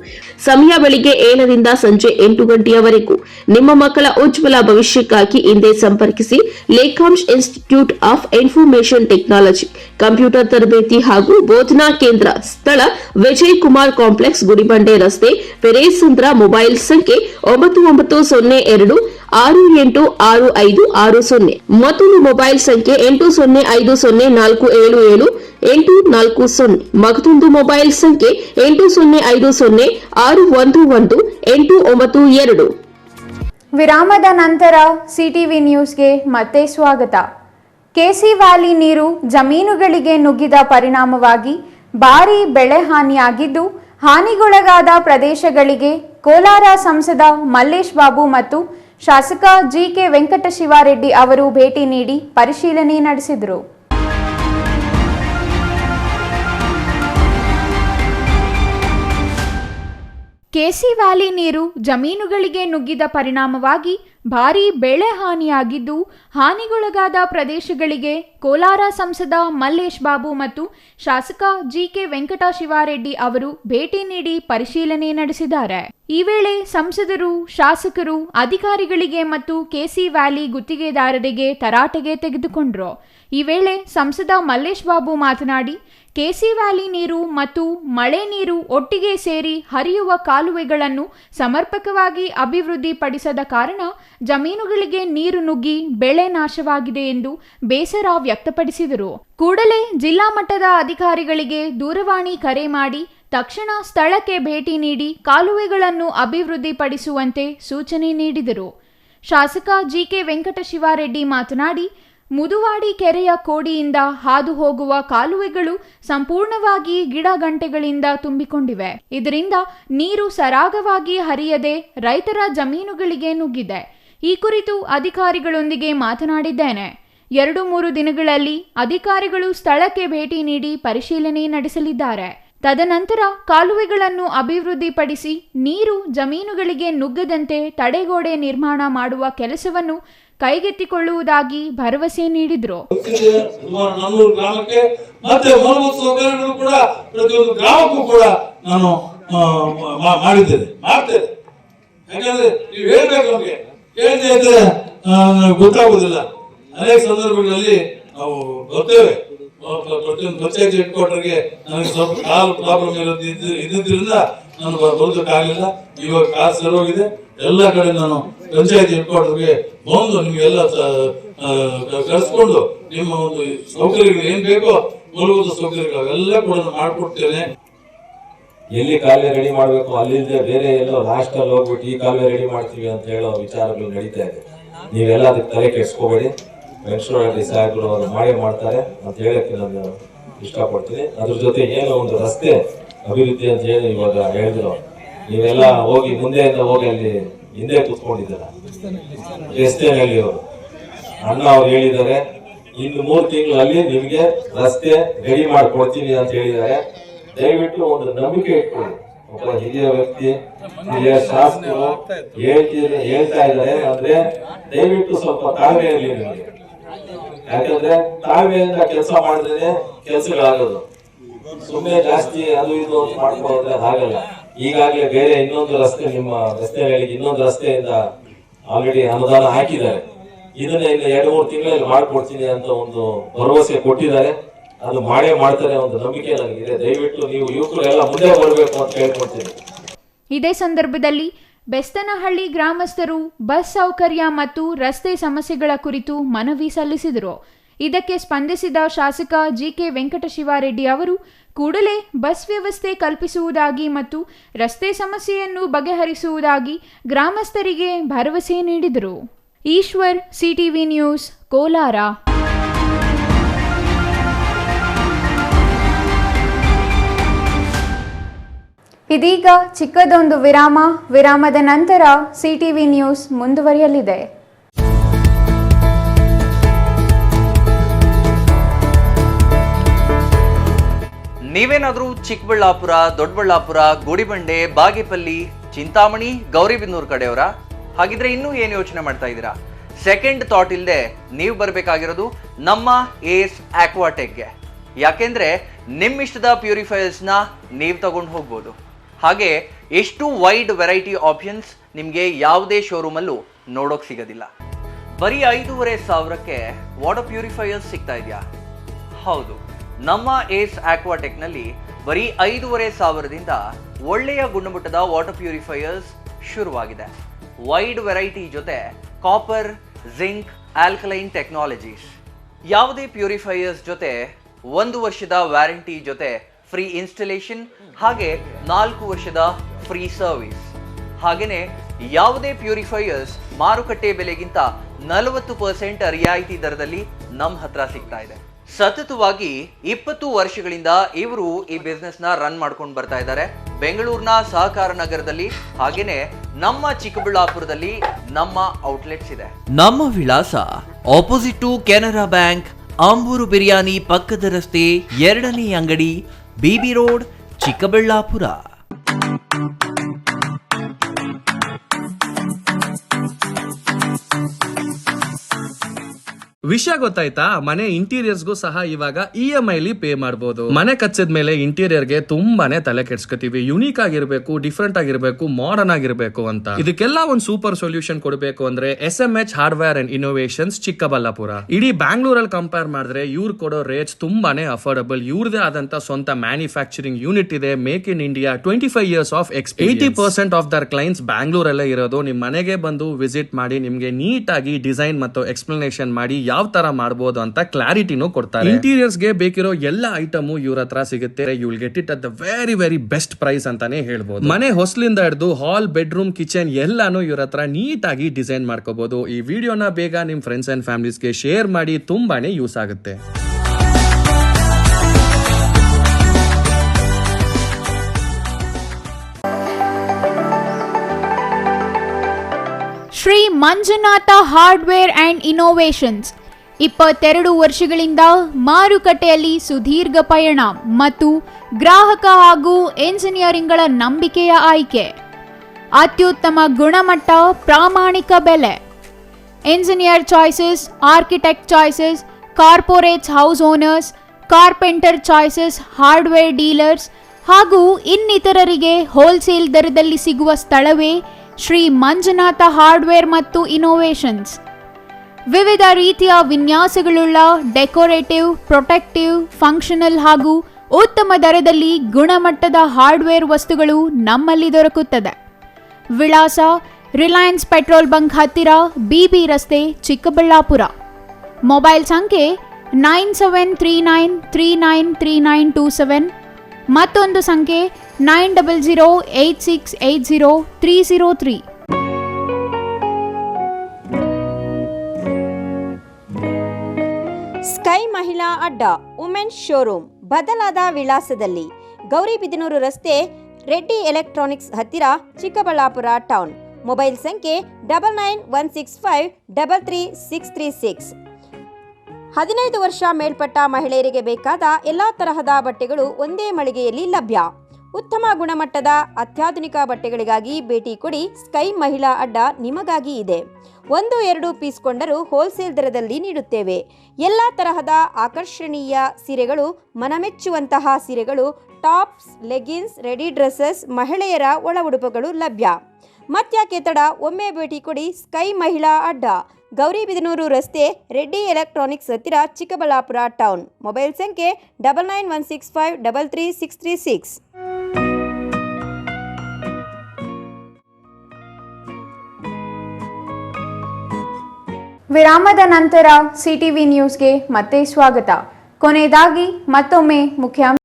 ಸಮಯ ಬೆಳಿಗ್ಗೆ ಏಳರಿಂದ ಸಂಜೆ ಎಂಟು ಗಂಟೆಯವರೆಗೂ. ನಿಮ್ಮ ಮಕ್ಕಳ ಉಜ್ವಲ ಭವಿಷ್ಯಕ್ಕಾಗಿ ಇಂದೇ ಸಂಪರ್ಕಿಸಿ Lekhansha institute of information technology, computer ತರಬೇತಿ ಹಾಗೂ ಬೋಧನಾ ಕೇಂದ್ರ ಸ್ಥಳ ವಿಜಯ್ ಕುಮಾರ್ ಕಾಂಪ್ಲೆಕ್ಸ್, ಗುಡಿಬಂಡೆ ರಸ್ತೆ, ಪೆರೇಸಂದ್ರ ಮೊಬೈಲ್ ಸಂಖ್ಯೆ ಒಂಬತ್ತು ಒಂಬತ್ತು ಸೊನ್ನೆ ಎರಡು, ಆರು ಎಂಟು ಆರು ಐದು ಆರು ಸೊನ್ನೆ. ಮತ್ತೊಂದು ಮೊಬೈಲ್ ಸಂಖ್ಯೆ ಎಂಟು ಸೊನ್ನೆ ಐದು ಸೊನ್ನೆ ನಾಲ್ಕು ಏಳು ಏಳು, ಎಂಟು ನಾಲ್ಕು ಸೊನ್ನೆ. ಮತ್ತೊಂದು ಮೊಬೈಲ್ ಸಂಖ್ಯೆ ಎಂಟು ಸೊನ್ನೆ ಐದು ಸೊನ್ನೆ ಆರು ಒಂದು ಒಂದು ಎಂಟು ಒಂಬತ್ತು ಎರಡು. ವಿರಾಮದ ನಂತರ ಸಿಟಿವಿ ನ್ಯೂಸ್ಗೆ ಮತ್ತೆ ಸ್ವಾಗತ. ಕೆಸಿ ವ್ಯಾಲಿ ನೀರು ಜಮೀನುಗಳಿಗೆ ನುಗ್ಗಿದ ಪರಿಣಾಮವಾಗಿ ಭಾರೀ ಬೆಳೆ ಹಾನಿಯಾಗಿದ್ದು ಹಾನಿಗೊಳಗಾದ ಪ್ರದೇಶಗಳಿಗೆ ಕೋಲಾರ ಸಂಸದ ಮಲ್ಲೇಶ್ ಬಾಬು ಮತ್ತು ಶಾಸಕ ಜಿಕೆ ವೆಂಕಟಶಿವಾರೆಡ್ಡಿ ಅವರು ಭೇಟಿ ನೀಡಿ ಪರಿಶೀಲನೆ ನಡೆಸಿದರು. ಕೆಸಿ ವ್ಯಾಲಿ ನೀರು ಜಮೀನುಗಳಿಗೆ ನುಗ್ಗಿದ ಪರಿಣಾಮವಾಗಿ ಭಾರೀ ಬೆಳೆ ಹಾನಿಯಾಗಿದ್ದು, ಹಾನಿಗೊಳಗಾದ ಪ್ರದೇಶಗಳಿಗೆ ಕೋಲಾರ ಸಂಸದ ಮಲ್ಲೇಶ್ ಬಾಬು ಮತ್ತು ಶಾಸಕ ಜಿಕೆ ವೆಂಕಟ ಶಿವಾರೆಡ್ಡಿ ಅವರು ಭೇಟಿ ನೀಡಿ ಪರಿಶೀಲನೆ ನಡೆಸಿದ್ದಾರೆ. ಈ ವೇಳೆ ಸಂಸದರು, ಶಾಸಕರು, ಅಧಿಕಾರಿಗಳಿಗೆ ಮತ್ತು ಕೆಸಿ ವ್ಯಾಲಿ ಗುತ್ತಿಗೆದಾರರಿಗೆ ತರಾಟೆಗೆ ತೆಗೆದುಕೊಂಡ್ರು. ಈ ವೇಳೆ ಸಂಸದ ಮಲ್ಲೇಶ್ ಬಾಬು ಮಾತನಾಡಿ ಕೆಸಿ ವ್ಯಾಲಿ ನೀರು ಮತ್ತು ಮಳೆ ನೀರು ಒಟ್ಟಿಗೆ ಸೇರಿ ಹರಿಯುವ ಕಾಲುವೆಗಳನ್ನು ಸಮರ್ಪಕವಾಗಿ ಅಭಿವೃದ್ಧಿಪಡಿಸದ ಕಾರಣ ಜಮೀನುಗಳಿಗೆ ನೀರು ನುಗ್ಗಿ ಬೆಳೆ ನಾಶವಾಗಿದೆ ಎಂದು ಬೇಸರ ವ್ಯಕ್ತಪಡಿಸಿದರು. ಕೂಡಲೇ ಜಿಲ್ಲಾ ಮಟ್ಟದ ಅಧಿಕಾರಿಗಳಿಗೆ ದೂರವಾಣಿ ಕರೆ ಮಾಡಿ ತಕ್ಷಣ ಸ್ಥಳಕ್ಕೆ ಭೇಟಿ ನೀಡಿ ಕಾಲುವೆಗಳನ್ನು ಅಭಿವೃದ್ಧಿಪಡಿಸುವಂತೆ ಸೂಚನೆ ನೀಡಿದರು. ಶಾಸಕ ಜಿಕೆ ವೆಂಕಟಶಿವಾರೆಡ್ಡಿ ಮಾತನಾಡಿ ಮುದುವಾಡಿ ಕೆರೆಯ ಕೋಡಿಯಿಂದ ಹಾದು ಹೋಗುವ ಕಾಲುವೆಗಳು ಸಂಪೂರ್ಣವಾಗಿ ಗಿಡ ಗಂಟೆಗಳಿಂದ ತುಂಬಿಕೊಂಡಿವೆ. ಇದರಿಂದ ನೀರು ಸರಾಗವಾಗಿ ಹರಿಯದೆ ರೈತರ ಜಮೀನುಗಳಿಗೆ ನುಗ್ಗಿದೆ. ಈ ಕುರಿತು ಅಧಿಕಾರಿಗಳೊಂದಿಗೆ ಮಾತನಾಡಿದ್ದೇನೆ. ಎರಡು ಮೂರು ದಿನಗಳಲ್ಲಿ ಅಧಿಕಾರಿಗಳು ಸ್ಥಳಕ್ಕೆ ಭೇಟಿ ನೀಡಿ ಪರಿಶೀಲನೆ ನಡೆಸಲಿದ್ದಾರೆ. ತದನಂತರ ಕಾಲುವೆಗಳನ್ನು ಅಭಿವೃದ್ಧಿಪಡಿಸಿ ನೀರು ಜಮೀನುಗಳಿಗೆ ನುಗ್ಗದಂತೆ ತಡೆಗೋಡೆ ನಿರ್ಮಾಣ ಮಾಡುವ ಕೆಲಸವನ್ನು ಕೈಗೆತ್ತಿಕೊಳ್ಳುವುದಾಗಿ ಭರವಸೆ ನೀಡಿದರು. ಗ್ರಾಮಕ್ಕೆ ಮತ್ತೆ ಕೂಡ ಪ್ರತಿಯೊಂದು ಗ್ರಾಮಕ್ಕೂ ಕೂಡ ನಾನು ಮಾಡಿದ್ದೇನೆ, ಮಾಡ್ತೇನೆ. ಯಾಕಂದ್ರೆ ನೀವು ಹೇಳ್ಬೇಕು ನಮ್ಗೆ. ಕೇಳದೆ ಗೊತ್ತಾಗುದಿಲ್ಲ ಅನೇಕ ಸಂದರ್ಭಗಳಲ್ಲಿ ನಾವು ಬರ್ತೇವೆ. ಪ್ರತಿಯೊಂದು ಪಂಚಾಯತ್ ಹೆಡ್ ಕ್ವಾರ್ಟರ್ಗೆ ನನಗೆ ಸ್ವಲ್ಪ ಕಾಲು ಪ್ರಾಬ್ಲಮ್ ಇರೋದು ಇದ್ದ- ನಾನು ಬ- ಬರೋದಕ್ಕಾಗಲಿಲ್ಲ ಇವಾಗ ಕಾಸು ಸರೋಗಿದೆ ಎಲ್ಲ ಕಡೆ ನಾನು ಪಂಚಾಯತ್ ಹೆಡ್ ಬಂದು ನಿಮ್ಗೆಲ್ಲ ಕರೆಸ್ಕೊಂಡು ನಿಮ್ಮ ಒಂದು ಸೌಕರ್ಯಗಳು ಏನ್ ಬೇಕೋ ಮೂಲಭೂತ ಸೌಕರ್ಯಗಳು. ಅವೆಲ್ಲ ಕೂಡ ಮಾಡಿಕೊಡ್ತೇನೆ. ಎಲ್ಲಿ ಕಾಲುವೆ ರೆಡಿ ಮಾಡಬೇಕು? ಅಲ್ಲಿಂದ ಬೇರೆ ಎಲ್ಲೋ ಅಲ್ಲಿ ಹೋಗ್ಬಿಟ್ಟು ಈ ಕಾಲುವೆ ರೆಡಿ ಮಾಡ್ತೀವಿ ಅಂತ ಹೇಳೋ ವಿಚಾರಗಳು ನಡೀತಾ ಇದೆ. ನೀವೆಲ್ಲ ಅದಕ್ಕೆ ತಲೆ ಕೆಡಿಸ್ಕೋಬೇಡಿ. ವೆಂಕಟೇಶ್ವರ ಸಾಹೇಬರು ಅವರು ಮಾಡೇ ಮಾಡ್ತಾರೆ ಅಂತ ಹೇಳಕ್ಕೆ ನಾನು ಇಷ್ಟಪಡ್ತೀನಿ. ಅದ್ರ ಜೊತೆ ಏನೋ ಒಂದು ರಸ್ತೆ ಅಭಿವೃದ್ಧಿ ಅಂತ ಹೇಳಿ ಇವಾಗ ಹೇಳಿದ್ರು. ನೀವೆಲ್ಲ ಹೋಗಿ ಮುಂದೆಯಿಂದ ಹೋಗಿ ಅಲ್ಲಿ ಹಿಂದೆ ಕೂತ್ಕೊಂಡಿದ್ದೀರ? ಹೇಳಿ ಅವರು. ಅಣ್ಣ ಅವ್ರು ಹೇಳಿದ್ದಾರೆ, ಇನ್ನು ಮೂರು ತಿಂಗಳಲ್ಲಿ ನಿಮಗೆ ರಸ್ತೆ ರೆಡಿ ಮಾಡ್ಕೊಡ್ತೀನಿ ಅಂತ ಹೇಳಿದ್ದಾರೆ. ದಯವಿಟ್ಟು ಒಂದು ನಂಬಿಕೆ ಇಟ್ಕೊಳ್ಳಿ. ಒಬ್ಬ ಹಿರಿಯ ವ್ಯಕ್ತಿ, ಹಿರಿಯ ಶಾಸಕರು ಹೇಳ್ತಿದ್ರೆ, ಹೇಳ್ತಾ ಇದ್ದಾರೆ ಅಂದ್ರೆ ದಯವಿಟ್ಟು ಸ್ವಲ್ಪ ತಾಳ್ಮೆ ಇರಲಿ ನಿಮಗೆ. ಯಾಕಂದ್ರೆ ತಾಳ್ಮೆಯಿಂದ ಕೆಲಸ ಮಾಡಿದ್ರೆ ಕೆಲಸಗಳಾಗೋದು. ಸುಮ್ಮನೆ ಜಾಸ್ತಿ ಅದು ಇದು ಅಂತ ಮಾಡ್ಕೊಂಡ್ರೆ ಆಗಲ್ಲ ಈಗಾಗಲೇ ಬೇರೆ ಇನ್ನೊಂದು ರಸ್ತೆ ನಿಮ್ಮ ರಸ್ತೆಗಳಿಗೆ ಇನ್ನೊಂದು ರಸ್ತೆಯಿಂದ ಆಲ್ರೆಡಿ ಅನುದಾನ ಹಾಕಿದ್ದಾರೆ. ಇದನ್ನ ಇನ್ನು ಎರಡು ಮೂರು ತಿಂಗಳಲ್ಲಿ ಮಾಡ್ಕೊಡ್ತೀನಿ ಅಂತ ಒಂದು ಭರವಸೆ ಕೊಟ್ಟಿದ್ದಾರೆ. ಅದು ಮಾಡೇ ಮಾಡ್ತಾರೆ ಒಂದು ನಂಬಿಕೆ ನನಗಿದೆ. ದಯವಿಟ್ಟು ನೀವು ಯುವಕರು ಎಲ್ಲ ಮುಂದೆ ಬರಬೇಕು ಅಂತ ಕೇಳ್ಕೊಡ್ತೀನಿ ಇದೇ ಸಂದರ್ಭದಲ್ಲಿ ಬೆಸ್ತನಹಳ್ಳಿ ಗ್ರಾಮಸ್ಥರು ಬಸ್ ಸೌಕರ್ಯ ಮತ್ತು ರಸ್ತೆ ಸಮಸ್ಯೆಗಳ ಕುರಿತು ಮನವಿ ಸಲ್ಲಿಸಿದರು. ಇದಕ್ಕೆ ಸ್ಪಂದಿಸಿದ ಶಾಸಕ ಜಿಕೆ ವೆಂಕಟಶಿವಾರೆಡ್ಡಿ ಅವರು, ಕೂಡಲೇ ಬಸ್ ವ್ಯವಸ್ಥೆ ಕಲ್ಪಿಸುವುದಾಗಿ ಮತ್ತು ರಸ್ತೆ ಸಮಸ್ಯೆಯನ್ನು ಬಗೆಹರಿಸುವುದಾಗಿ ಗ್ರಾಮಸ್ಥರಿಗೆ ಭರವಸೆ ನೀಡಿದರು. Eshwar, CTV news, Kolar. ಇದೀಗ ಚಿಕ್ಕದೊಂದು ವಿರಾಮ, ವಿರಾಮದ ನಂತರ ಸಿಟಿವಿ ನ್ಯೂಸ್ ಮುಂದುವರಿಯಲಿದೆ. ನೀವೇನಾದರೂ ಚಿಕ್ಕಬಳ್ಳಾಪುರ, ದೊಡ್ಡಬಳ್ಳಾಪುರ, ಗೋಡಿಬಂಡೆ, ಬಾಗೇಪಲ್ಲಿ, ಚಿಂತಾಮಣಿ, ಗೌರಿಬಿದನೂರು ಕಡೆಯವರ? ಹಾಗಿದ್ರೆ ಇನ್ನೂ ಏನು ಯೋಚನೆ ಮಾಡ್ತಾ ಇದ್ದೀರಾ? ಸೆಕೆಂಡ್ ಥಾಟ್ ಇಲ್ಲದೆ ನೀವು ಬರಬೇಕಾಗಿರೋದು ನಮ್ಮ ಏಸ್ ಆಕ್ವಾಟೆಕ್ಗೆ ಯಾಕೆಂದರೆ ನಿಮ್ಮಿಷ್ಟದ ಪ್ಯೂರಿಫೈಯರ್ಸ್ನ ನೀವು ತಗೊಂಡು ಹೋಗ್ಬೋದು. ಹಾಗೆ ಎಷ್ಟು ವೈಡ್ ವೆರೈಟಿ ಆಪ್ಷನ್ಸ್ ನಿಮಗೆ ಯಾವುದೇ ಶೋರೂಮಲ್ಲೂ ನೋಡೋಕೆ ಸಿಗೋದಿಲ್ಲ. ಬರೀ ಐದೂವರೆ ಸಾವಿರಕ್ಕೆ ವಾಟರ್ ಪ್ಯೂರಿಫೈಯರ್ಸ್ ಸಿಗ್ತಾ ಇದೆಯಾ? ಹೌದು. ನಮ್ಮ ಏಸ್ ಆಕ್ವಾಟೆಕ್ನಲ್ಲಿ ಬರೀ ಐದೂವರೆ ಸಾವಿರದಿಂದ ಒಳ್ಳೆಯ ಗುಣಮಟ್ಟದ ವಾಟರ್ ಪ್ಯೂರಿಫೈಯರ್ಸ್ ಶುರುವಾಗಿದೆ. ವೈಡ್ ವೆರೈಟಿ ಜೊತೆ ಕಾಪರ್, ಜಿಂಕ್, ಆಲ್ಕಲೈನ್ ಟೆಕ್ನಾಲಜೀಸ್. ಯಾವುದೇ ಪ್ಯೂರಿಫೈಯರ್ಸ್ ಜೊತೆ ಒಂದು ವರ್ಷದ ವ್ಯಾರಂಟಿ ಜೊತೆ ಫ್ರೀ ಇನ್ಸ್ಟಲೇಷನ್ ಹಾಗೆ ನಾಲ್ಕು ವರ್ಷದ ಫ್ರೀ ಸರ್ವಿಸ್. ಹಾಗೆಯೇ ಯಾವುದೇ ಪ್ಯೂರಿಫೈಯರ್ಸ್ ಮಾರುಕಟ್ಟೆ ಬೆಲೆಗಿಂತ ನಲವತ್ತು ಪರ್ಸೆಂಟ್ ರಿಯಾಯಿತಿ ದರದಲ್ಲಿ ನಮ್ಮ ಹತ್ರ ಸಿಗ್ತಾ ಇದೆ. ಸತತವಾಗಿ ಇಪ್ಪತ್ತು ವರ್ಷಗಳಿಂದ ಇವರು ಈ ಬಿಸ್ನೆಸ್ನ ರನ್ ಮಾಡ್ಕೊಂಡು ಬರ್ತಾ ಇದ್ದಾರೆ. ಬೆಂಗಳೂರಿನ ಸಹಕಾರ ನಗರದಲ್ಲಿ ಹಾಗೇನೆ ನಮ್ಮ ಚಿಕ್ಕಬಳ್ಳಾಪುರದಲ್ಲಿ ನಮ್ಮ ಔಟ್ಲೆಟ್ಸ್ ಇದೆ. ನಮ್ಮ ವಿಳಾಸ opposite to Canara bank Ambur biryani ಪಕ್ಕದ ರಸ್ತೆ ಎರಡನೇ ಅಂಗಡಿ ಬಿಬಿ ರೋಡ್, ಚಿಕ್ಕಬಳ್ಳಾಪುರ. ವಿಷಯ ಗೊತ್ತಾಯ್ತಾ? ಮನೆ ಇಂಟೀರಿಯರ್ಸ್ಗೂ ಸಹ ಇವಾಗ ಇ ಎಂ ಐಲಿ ಪೇ ಮಾಡಬಹುದು ಮನೆ ಕಚ್ಚಿದ ಮೇಲೆ ಇಂಟೀರಿಯರ್ಗೆ ತುಂಬಾನೇ ತಲೆ ಕೆಡ್ಸ್ಕೊತೀವಿ. ಯುನೀಕ್ ಆಗಿರ್ಬೇಕು ಡಿಫ್ರೆಂಟ್ ಆಗಿರ್ಬೇಕು ಮಾಡರ್ನ್ ಆಗಿರ್ಬೇಕು ಅಂತ. ಇದಕ್ಕೆಲ್ಲ ಒಂದು ಸೂಪರ್ ಸೊಲ್ಯೂಷನ್ ಕೊಡಬೇಕು ಅಂದ್ರೆ S M H hardware and innovations Chikkaballapur. ಇಡೀ ಬ್ಯಾಂಗ್ಳೂರಲ್ಲಿ ಕಂಪೇರ್ ಮಾಡಿದ್ರೆ ಇವ್ರು ಕೊಡೋ ರೇಟ್ಸ್ ತುಂಬಾನೇ ಅಫೋರ್ಡಬಲ್ ಇವ್ರದೇ ಆದಂತ ಸ್ವಂತ ಮ್ಯಾನುಫ್ಯಾಕ್ಚರಿಂಗ್ ಯೂನಿಟ್ ಇದೆ make in India twenty five years of ex eighty percent of their clients ಬ್ಯಾಂಗ್ಳೂರಲ್ಲೇ ಇರೋದು. ನಿಮ್ ಮನೆಗೆ ಬಂದು ವಿಸಿಟ್ ಮಾಡಿ, ನಿಮ್ಗೆ ನೀಟ್ ಆಗಿ ಡಿಸೈನ್ ಮತ್ತು ಎಕ್ಸ್ಪ್ಲನೇಷನ್ ಮಾಡಿ ಯಾವ ತರ ಮಾಡಬಹುದು ಅಂತ ಕ್ಲಾರಿಟಿನೂ ಕೊಡ್ತಾರೆ. ಇಂಟೀರಿಯರ್ಸ್ಗೆ ಬೇಕಿರೋ ಎಲ್ಲ ಐಟಮು ಇವ್ರ ಹತ್ರ ಸಿಗುತ್ತೆ. You will get it at the very very best price ಅಂತಾನೆ ಹೇಳ್ಬೋದು. ಮನೆ ಹೊಸಲಿಂದ ಹಿಡಿದು ಹಾಲ್ ಬೆಡ್ರೂಮ್ ಕಿಚನ್ ಎಲ್ಲಾನು ಇವ್ರ ಹತ್ರ ನೀಟ್ ಆಗಿ ಡಿಸೈನ್ ಮಾಡ್ಕೋಬಹುದು ಈ ವಿಡಿಯೋನ ಬೇಗ ನಿಮ್ ಫ್ರೆಂಡ್ಸ್ ಅಂಡ್ ಫ್ಯಾಮಿಲೀಸ್ಗೆ ಶೇರ್ ಮಾಡಿ ತುಂಬಾನೇ ಯೂಸ್ ಆಗುತ್ತೆ. Shri Manjunatha hardware and innovations ಇಪ್ಪತ್ತೆರಡು ವರ್ಷಗಳಿಂದ ಮಾರುಕಟ್ಟೆಯಲ್ಲಿ ಸುದೀರ್ಘ ಪಯಣ ಮತ್ತು ಗ್ರಾಹಕ ಹಾಗೂ ಎಂಜಿನಿಯರಿಂಗ್ಗಳ ನಂಬಿಕೆಯ ಆಯ್ಕೆ. ಅತ್ಯುತ್ತಮ ಗುಣಮಟ್ಟ, ಪ್ರಾಮಾಣಿಕ ಬೆಲೆ. Engineer choices, architect choices, corporates house owners, carpenter choices, hardware dealers ಹಾಗೂ ಇನ್ನಿತರರಿಗೆ ಹೋಲ್ಸೇಲ್ ದರದಲ್ಲಿ ಸಿಗುವ ಸ್ಥಳವೇ ಶ್ರೀ ಮಂಜುನಾಥ ಹಾರ್ಡ್ವೇರ್ ಮತ್ತು ಇನೋವೇಷನ್ಸ್ ವಿವಿಧ ರೀತಿಯ ವಿನ್ಯಾಸಗಳುಳ್ಳ ಡೆಕೋರೇಟಿವ್, ಪ್ರೊಟೆಕ್ಟಿವ್, ಫಂಕ್ಷನಲ್ ಹಾಗೂ ಉತ್ತಮ ದರದಲ್ಲಿ ಗುಣಮಟ್ಟದ ಹಾರ್ಡ್ವೇರ್ ವಸ್ತುಗಳು ನಮ್ಮಲ್ಲಿ ದೊರಕುತ್ತದೆ. ವಿಳಾಸ ರಿಲಯನ್ಸ್ ಪೆಟ್ರೋಲ್ ಬಂಕ್ ಹತ್ತಿರ ಬಿಬಿ ರಸ್ತೆ, ಚಿಕ್ಕಬಳ್ಳಾಪುರ. ಮೊಬೈಲ್ ಸಂಖ್ಯೆ nine seven three nine three nine three nine two seven ಮತ್ತೊಂದು ಸಂಖ್ಯೆ nine double zero eight six eight zero three zero three. Sky ಮಹಿಳಾ ಅಡ್ಡ ವುಮೆನ್ ಶೋರೂಮ್ ಬದಲಾದ ವಿಳಾಸದಲ್ಲಿ ಗೌರಿಬಿದನೂರು ರಸ್ತೆ ರೆಡ್ಡಿ ಎಲೆಕ್ಟ್ರಾನಿಕ್ಸ್ ಹತ್ತಿರ ಚಿಕ್ಕಬಳ್ಳಾಪುರ ಟೌನ್. ಮೊಬೈಲ್ ಸಂಖ್ಯೆ double nine one six five double three six three six. ಹದಿನೈದು ವರ್ಷ ಮೇಲ್ಪಟ್ಟ ಮಹಿಳೆಯರಿಗೆ ಬೇಕಾದ ಎಲ್ಲ ತರಹದ ಬಟ್ಟೆಗಳು ಒಂದೇ ಮಳಿಗೆಯಲ್ಲಿ ಲಭ್ಯ. ಉತ್ತಮ ಗುಣಮಟ್ಟದ ಅತ್ಯಾಧುನಿಕ ಬಟ್ಟೆಗಳಿಗಾಗಿ ಭೇಟಿ ಕೊಡಿ ಸ್ಕೈ ಮಹಿಳಾ ಅಡ್ಡ ನಿಮಗಾಗಿ ಇದೆ. ಒಂದು, ಎರಡು ಪೀಸ್ ಕೊಂಡರೂ ಹೋಲ್ಸೇಲ್ ದರದಲ್ಲಿ ನೀಡುತ್ತೇವೆ. ಎಲ್ಲ ತರಹದ ಆಕರ್ಷಣೀಯ ಸೀರೆಗಳು, ಮನಮೆಚ್ಚುವಂತಹ ಸೀರೆಗಳು, ಟಾಪ್ಸ್ ಲೆಗಿನ್ಸ್ ರೆಡಿ ಡ್ರೆಸ್ಸಸ್, ಮಹಿಳೆಯರ ಒಳ ಉಡುಪುಗಳು ಲಭ್ಯ. ಮತ್ಯಾಕೆ ತಡ ಒಮ್ಮೆ ಭೇಟಿ ಕೊಡಿ ಸ್ಕೈ ಮಹಿಳಾ ಅಡ್ಡ. ಗೌರಿಬಿದನೂರು ರಸ್ತೆ ರೆಡ್ಡಿ ಎಲೆಕ್ಟ್ರಾನಿಕ್ಸ್ ಹತ್ತಿರ ಚಿಕ್ಕಬಳ್ಳಾಪುರ ಟೌನ್. ಮೊಬೈಲ್ ಸಂಖ್ಯೆ double nine one six five double three six three six ವಿರಾಮದ ನಂತರ ಸಿಟಿವಿ ನ್ಯೂಸ್ಗೆ ಮತ್ತೆ ಸ್ವಾಗತ. ಕೊನೆಯದಾಗಿ ಮತ್ತೊಮ್ಮೆ ಮುಖ್ಯಾಂಶ.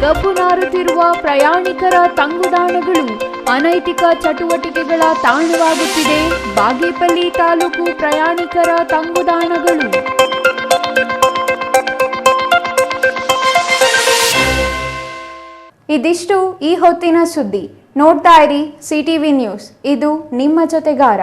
ಗಬ್ಬು ನಾರುತ್ತಿರುವ ಪ್ರಯಾಣಿಕರ ತಂಗುದಾಣಗಳು ಅನೈತಿಕ ಚಟುವಟಿಕೆಗಳ ತಾಣವಾಗುತ್ತಿದೆ. ಬಾಗೇಪಲ್ಲಿ ತಾಲೂಕು ಪ್ರಯಾಣಿಕರ ತಂಗುದಾಣಗಳು. ಇದಿಷ್ಟು ಈ ಹೊತ್ತಿನ ಸುದ್ದಿ. ನೋಡ್ತಾ ಇರಿ ಸಿಟಿವಿ ನ್ಯೂಸ್. ಇದು ನಿಮ್ಮ ಜೊತೆಗಾರ.